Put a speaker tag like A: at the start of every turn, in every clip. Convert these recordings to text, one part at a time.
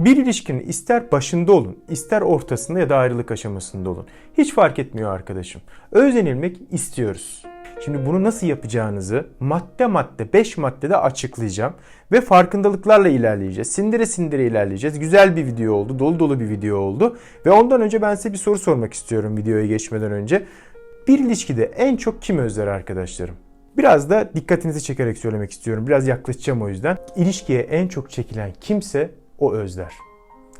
A: Bir ilişkinin ister başında olun, ister ortasında ya da ayrılık aşamasında olun. Hiç fark etmiyor arkadaşım. Özlenilmek istiyoruz. Şimdi bunu nasıl yapacağınızı madde madde 5 maddede açıklayacağım. Ve farkındalıklarla ilerleyeceğiz. Sindire sindire ilerleyeceğiz. Güzel bir video oldu. Dolu dolu bir video oldu. Ve ondan önce ben size bir soru sormak istiyorum videoya geçmeden önce. Bir ilişkide en çok kim özler arkadaşlarım? Biraz da dikkatinizi çekerek söylemek istiyorum. Biraz yaklaşacağım o yüzden. İlişkiye en çok çekilen kimse o özler.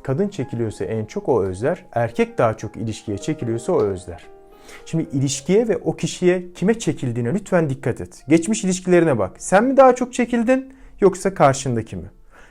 A: Kadın çekiliyorsa en çok o özler. Erkek daha çok ilişkiye çekiliyorsa o özler. Şimdi ilişkiye ve o kişiye kime çekildiğine lütfen dikkat et. Geçmiş ilişkilerine bak. Sen mi daha çok çekildin yoksa karşındaki mi?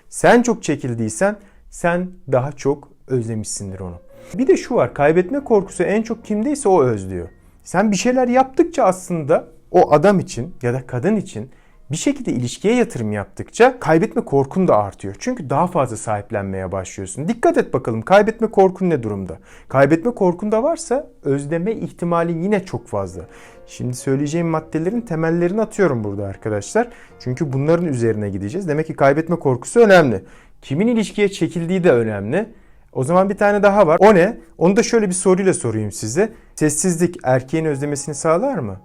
A: Sen çok çekildiysen sen daha çok özlemişsindir onu. Bir de şu var kaybetme korkusu en çok kimdeyse o özlüyor. Sen bir şeyler yaptıkça aslında o adam için ya da kadın için bir şekilde ilişkiye yatırım yaptıkça kaybetme korkun da artıyor. Çünkü daha fazla sahiplenmeye başlıyorsun. Dikkat et bakalım kaybetme korkun ne durumda? Kaybetme korkun da varsa özleme ihtimalin yine çok fazla. Şimdi söyleyeceğim maddelerin temellerini atıyorum burada arkadaşlar. Çünkü bunların üzerine gideceğiz. Demek ki kaybetme korkusu önemli. Kimin ilişkiye çekildiği de önemli. O zaman bir tane daha var. O ne? Onu da şöyle bir soruyla sorayım size. Sessizlik erkeğin özlemesini sağlar mı?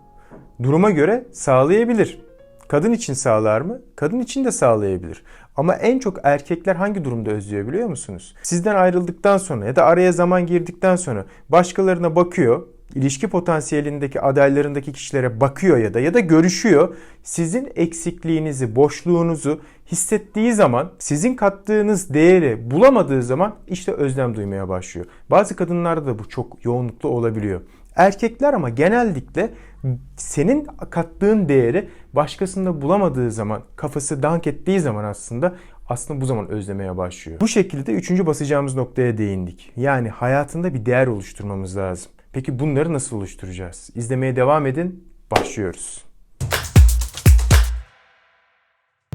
A: Duruma göre sağlayabilir. Kadın için sağlar mı? Kadın için de sağlayabilir. Ama en çok erkekler hangi durumda özlüyor biliyor musunuz? Sizden ayrıldıktan sonra ya da araya zaman girdikten sonra başkalarına bakıyor, ilişki potansiyelindeki adaylarındaki kişilere bakıyor ya da ya da görüşüyor. Sizin eksikliğinizi, boşluğunuzu hissettiği zaman, sizin kattığınız değeri bulamadığı zaman işte özlem duymaya başlıyor. Bazı kadınlarda da bu çok yoğunlukta olabiliyor. Erkekler ama genellikle senin kattığın değeri başkasında bulamadığı zaman, kafası dank ettiği zaman aslında aslında bu zaman özlemeye başlıyor. Bu şekilde üçüncü basacağımız noktaya değindik. Yani hayatında bir değer oluşturmamız lazım. Peki bunları nasıl oluşturacağız? İzlemeye devam edin. Başlıyoruz.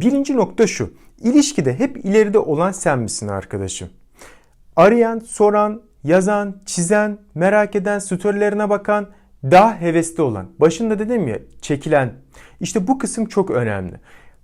A: Birinci nokta şu. İlişkide hep ileride olan sen misin arkadaşım? Arayan, soran, yazan, çizen, merak eden, storylerine bakan, daha hevesli olan. Başında dedim ya çekilen. İşte bu kısım çok önemli.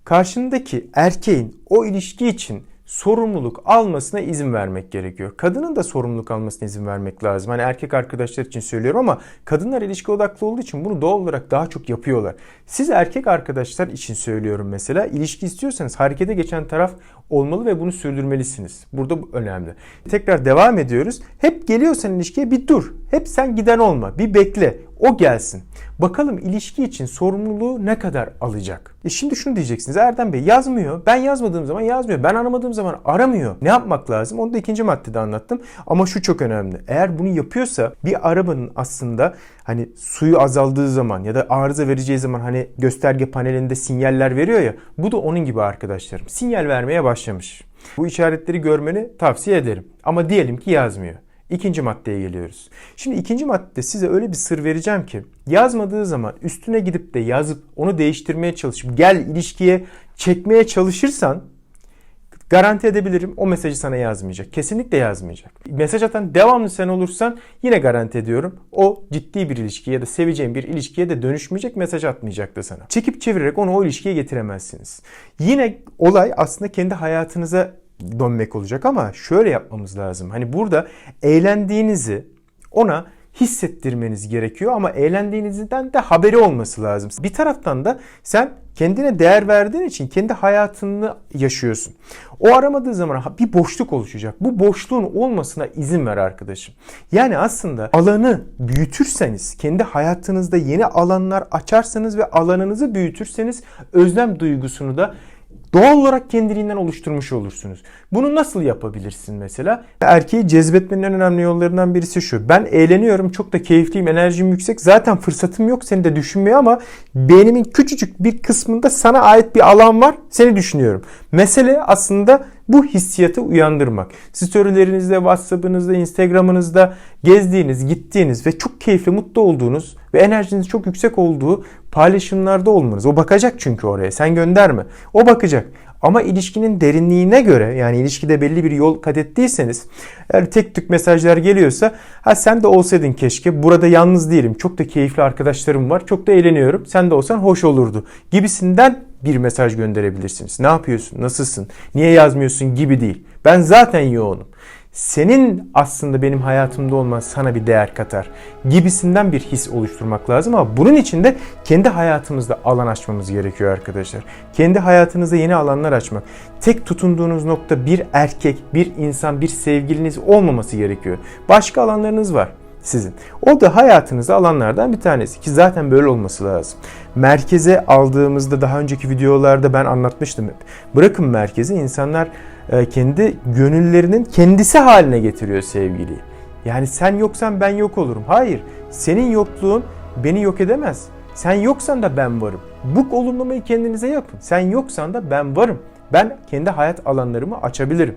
A: Karşındaki erkeğin o ilişki için sorumluluk almasına izin vermek gerekiyor. Kadının da sorumluluk almasına izin vermek lazım. Hani erkek arkadaşlar için söylüyorum ama kadınlar ilişki odaklı olduğu için bunu doğal olarak daha çok yapıyorlar. Siz erkek arkadaşlar için söylüyorum mesela. ilişki istiyorsanız harekete geçen taraf olmalı ve bunu sürdürmelisiniz. Burada bu önemli. Tekrar devam ediyoruz. Hep geliyorsan ilişkiye bir dur. Hep sen giden olma. Bir bekle. O gelsin. Bakalım ilişki için sorumluluğu ne kadar alacak? E şimdi şunu diyeceksiniz. Erdem Bey yazmıyor. Ben yazmadığım zaman yazmıyor. Ben aramadığım zaman aramıyor. Ne yapmak lazım? Onu da ikinci maddede anlattım. Ama şu çok önemli. Eğer bunu yapıyorsa bir arabanın aslında hani suyu azaldığı zaman ya da arıza vereceği zaman hani gösterge panelinde sinyaller veriyor ya. Bu da onun gibi arkadaşlarım. Sinyal vermeye başlamış. Bu işaretleri görmeni tavsiye ederim. Ama diyelim ki yazmıyor. İkinci maddeye geliyoruz. Şimdi ikinci maddede size öyle bir sır vereceğim ki yazmadığı zaman üstüne gidip de yazıp onu değiştirmeye çalışıp gel ilişkiye çekmeye çalışırsan garanti edebilirim o mesajı sana yazmayacak. Kesinlikle yazmayacak. Mesaj atan devamlı sen olursan yine garanti ediyorum o ciddi bir ilişki ya da seveceğin bir ilişkiye de dönüşmeyecek mesaj atmayacak da sana. Çekip çevirerek onu o ilişkiye getiremezsiniz. Yine olay aslında kendi hayatınıza dönmek olacak ama şöyle yapmamız lazım. Hani burada eğlendiğinizi ona hissettirmeniz gerekiyor ama eğlendiğinizden de haberi olması lazım. Bir taraftan da sen kendine değer verdiğin için kendi hayatını yaşıyorsun. O aramadığı zaman bir boşluk oluşacak. Bu boşluğun olmasına izin ver arkadaşım. Yani aslında alanı büyütürseniz, kendi hayatınızda yeni alanlar açarsanız ve alanınızı büyütürseniz özlem duygusunu da doğal olarak kendiliğinden oluşturmuş olursunuz. Bunu nasıl yapabilirsin mesela? Erkeği cezbetmenin en önemli yollarından birisi şu. Ben eğleniyorum, çok da keyifliyim, enerjim yüksek. Zaten fırsatım yok seni de düşünmeye ama beynimin küçücük bir kısmında sana ait bir alan var. Seni düşünüyorum. Mesele aslında bu hissiyatı uyandırmak. Storylerinizde, WhatsApp'ınızda, Instagram'ınızda gezdiğiniz, gittiğiniz ve çok keyifli, mutlu olduğunuz ve enerjiniz çok yüksek olduğu paylaşımlarda olmanız. O bakacak çünkü oraya. Sen gönderme. O bakacak. Ama ilişkinin derinliğine göre yani ilişkide belli bir yol kat ettiyseniz eğer tek tük mesajlar geliyorsa ha sen de olsaydın keşke burada yalnız değilim çok da keyifli arkadaşlarım var çok da eğleniyorum sen de olsan hoş olurdu gibisinden bir mesaj gönderebilirsiniz. Ne yapıyorsun? Nasılsın? Niye yazmıyorsun gibi değil. Ben zaten yoğunum. Senin aslında benim hayatımda olman sana bir değer katar gibisinden bir his oluşturmak lazım ama bunun için de kendi hayatımızda alan açmamız gerekiyor arkadaşlar. Kendi hayatınızda yeni alanlar açmak. Tek tutunduğunuz nokta bir erkek, bir insan, bir sevgiliniz olmaması gerekiyor. Başka alanlarınız var sizin. O da hayatınızda alanlardan bir tanesi ki zaten böyle olması lazım. Merkeze aldığımızda daha önceki videolarda ben anlatmıştım hep. Bırakın merkezi insanlar e, kendi gönüllerinin kendisi haline getiriyor sevgiliyi. Yani sen yoksan ben yok olurum. Hayır. Senin yokluğun beni yok edemez. Sen yoksan da ben varım. Bu olumlamayı kendinize yapın. Sen yoksan da ben varım. Ben kendi hayat alanlarımı açabilirim.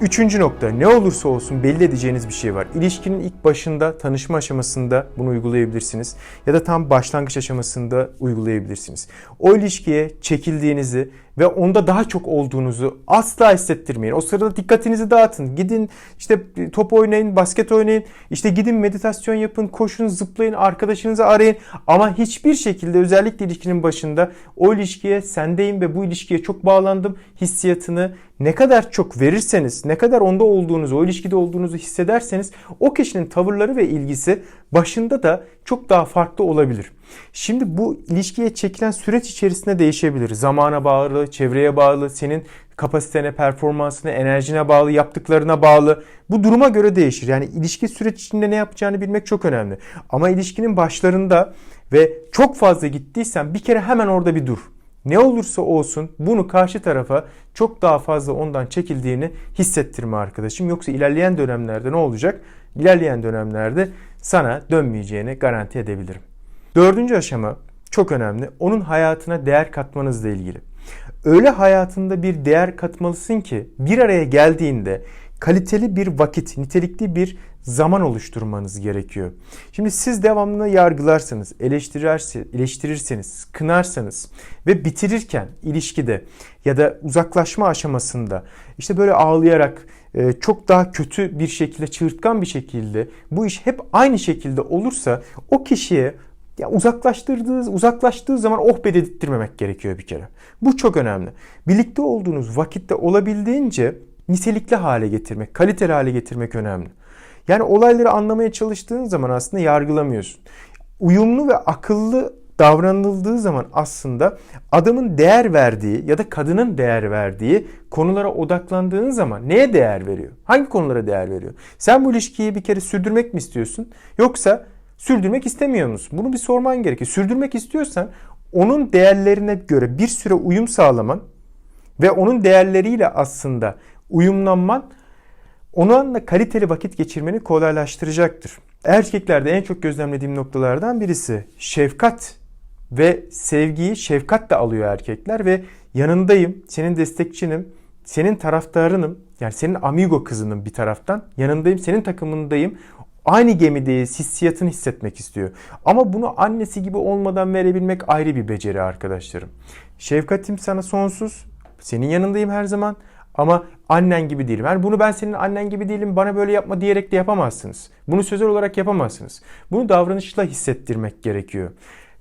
A: Üçüncü nokta ne olursa olsun belli edeceğiniz bir şey var. İlişkinin ilk başında tanışma aşamasında bunu uygulayabilirsiniz ya da tam başlangıç aşamasında uygulayabilirsiniz. O ilişkiye çekildiğinizi ve onda daha çok olduğunuzu asla hissettirmeyin. O sırada dikkatinizi dağıtın. Gidin işte top oynayın, basket oynayın. İşte gidin meditasyon yapın, koşun, zıplayın, arkadaşınızı arayın. Ama hiçbir şekilde özellikle ilişkinin başında o ilişkiye sendeyim ve bu ilişkiye çok bağlandım hissiyatını ne kadar çok verirseniz, ne kadar onda olduğunuzu, o ilişkide olduğunuzu hissederseniz o kişinin tavırları ve ilgisi başında da çok daha farklı olabilir. Şimdi bu ilişkiye çekilen süreç içerisinde değişebilir. Zamana bağlı, çevreye bağlı, senin kapasitene, performansına, enerjine bağlı, yaptıklarına bağlı. Bu duruma göre değişir. Yani ilişki süreç içinde ne yapacağını bilmek çok önemli. Ama ilişkinin başlarında ve çok fazla gittiysen bir kere hemen orada bir dur. Ne olursa olsun bunu karşı tarafa çok daha fazla ondan çekildiğini hissettirme arkadaşım. Yoksa ilerleyen dönemlerde ne olacak? İlerleyen dönemlerde sana dönmeyeceğini garanti edebilirim. Dördüncü aşama çok önemli. Onun hayatına değer katmanızla ilgili. Öyle hayatında bir değer katmalısın ki bir araya geldiğinde kaliteli bir vakit, nitelikli bir zaman oluşturmanız gerekiyor. Şimdi siz devamlı yargılarsanız, eleştirirseniz, kınarsanız ve bitirirken ilişkide ya da uzaklaşma aşamasında işte böyle ağlayarak e, çok daha kötü bir şekilde, çığırtkan bir şekilde bu iş hep aynı şekilde olursa o kişiye ya uzaklaştırdığı, uzaklaştığı zaman oh be dedirtmemek gerekiyor bir kere. Bu çok önemli. Birlikte olduğunuz vakitte olabildiğince nitelikli hale getirmek, kaliteli hale getirmek önemli. Yani olayları anlamaya çalıştığın zaman aslında yargılamıyorsun. Uyumlu ve akıllı davranıldığı zaman aslında adamın değer verdiği ya da kadının değer verdiği konulara odaklandığın zaman neye değer veriyor? Hangi konulara değer veriyor? Sen bu ilişkiyi bir kere sürdürmek mi istiyorsun? Yoksa sürdürmek istemiyor musun? Bunu bir sorman gerekiyor. Sürdürmek istiyorsan onun değerlerine göre bir süre uyum sağlaman ve onun değerleriyle aslında uyumlanman onunla kaliteli vakit geçirmeni kolaylaştıracaktır. Erkeklerde en çok gözlemlediğim noktalardan birisi şefkat ve sevgiyi şefkatle alıyor erkekler ve yanındayım, senin destekçinim, senin taraftarınım, yani senin amigo kızının bir taraftan yanındayım, senin takımındayım. Aynı gemideyiz hissiyatını hissetmek istiyor. Ama bunu annesi gibi olmadan verebilmek ayrı bir beceri arkadaşlarım. Şefkatim sana sonsuz. Senin yanındayım her zaman. Ama annen gibi değilim. Yani bunu ben senin annen gibi değilim bana böyle yapma diyerek de yapamazsınız. Bunu sözel olarak yapamazsınız. Bunu davranışla hissettirmek gerekiyor.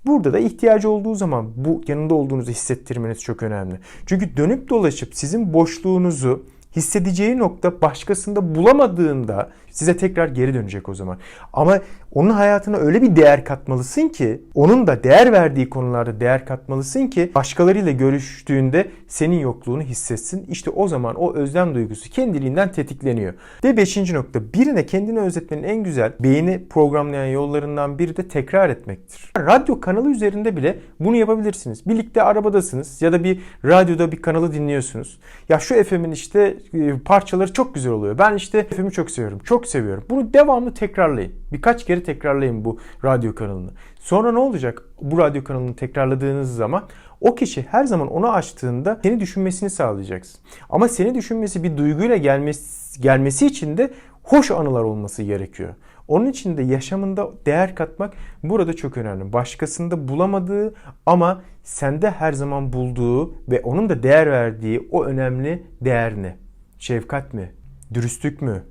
A: Burada da ihtiyacı olduğu zaman bu yanında olduğunuzu hissettirmeniz çok önemli. Çünkü dönüp dolaşıp sizin boşluğunuzu hissedeceği nokta başkasında bulamadığında size tekrar geri dönecek o zaman. Ama onun hayatına öyle bir değer katmalısın ki, onun da değer verdiği konularda değer katmalısın ki başkalarıyla görüştüğünde senin yokluğunu hissetsin. İşte o zaman o özlem duygusu kendiliğinden tetikleniyor. Ve beşinci nokta birine kendini özetmenin en güzel beyni programlayan yollarından biri de tekrar etmektir. Radyo kanalı üzerinde bile bunu yapabilirsiniz. Birlikte arabadasınız ya da bir radyoda bir kanalı dinliyorsunuz. Ya şu FM'in işte parçaları çok güzel oluyor. Ben işte FM'i çok seviyorum. Çok seviyorum. Bunu devamlı tekrarlayın. Birkaç kere tekrarlayın bu radyo kanalını. Sonra ne olacak? Bu radyo kanalını tekrarladığınız zaman o kişi her zaman onu açtığında seni düşünmesini sağlayacaksın. Ama seni düşünmesi bir duyguyla gelmesi, gelmesi için de hoş anılar olması gerekiyor. Onun için de yaşamında değer katmak burada çok önemli. Başkasında bulamadığı ama sende her zaman bulduğu ve onun da değer verdiği o önemli değer ne? Şefkat mi? Dürüstlük mü?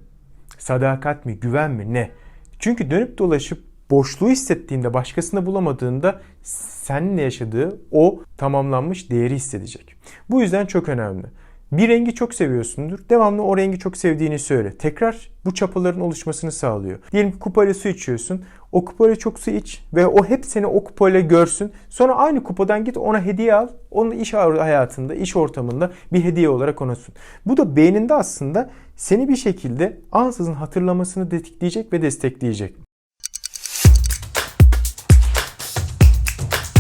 A: Sadakat mi? Güven mi? Ne? Çünkü dönüp dolaşıp boşluğu hissettiğinde başkasında bulamadığında seninle yaşadığı o tamamlanmış değeri hissedecek. Bu yüzden çok önemli. Bir rengi çok seviyorsundur. Devamlı o rengi çok sevdiğini söyle. Tekrar bu çapaların oluşmasını sağlıyor. Diyelim ki kupayla su içiyorsun. O kupayla çok su iç ve o hep seni o kupayla görsün. Sonra aynı kupadan git ona hediye al. Onun iş hayatında, iş ortamında bir hediye olarak ona. Bu da beyninde aslında seni bir şekilde ansızın hatırlamasını tetikleyecek ve destekleyecek.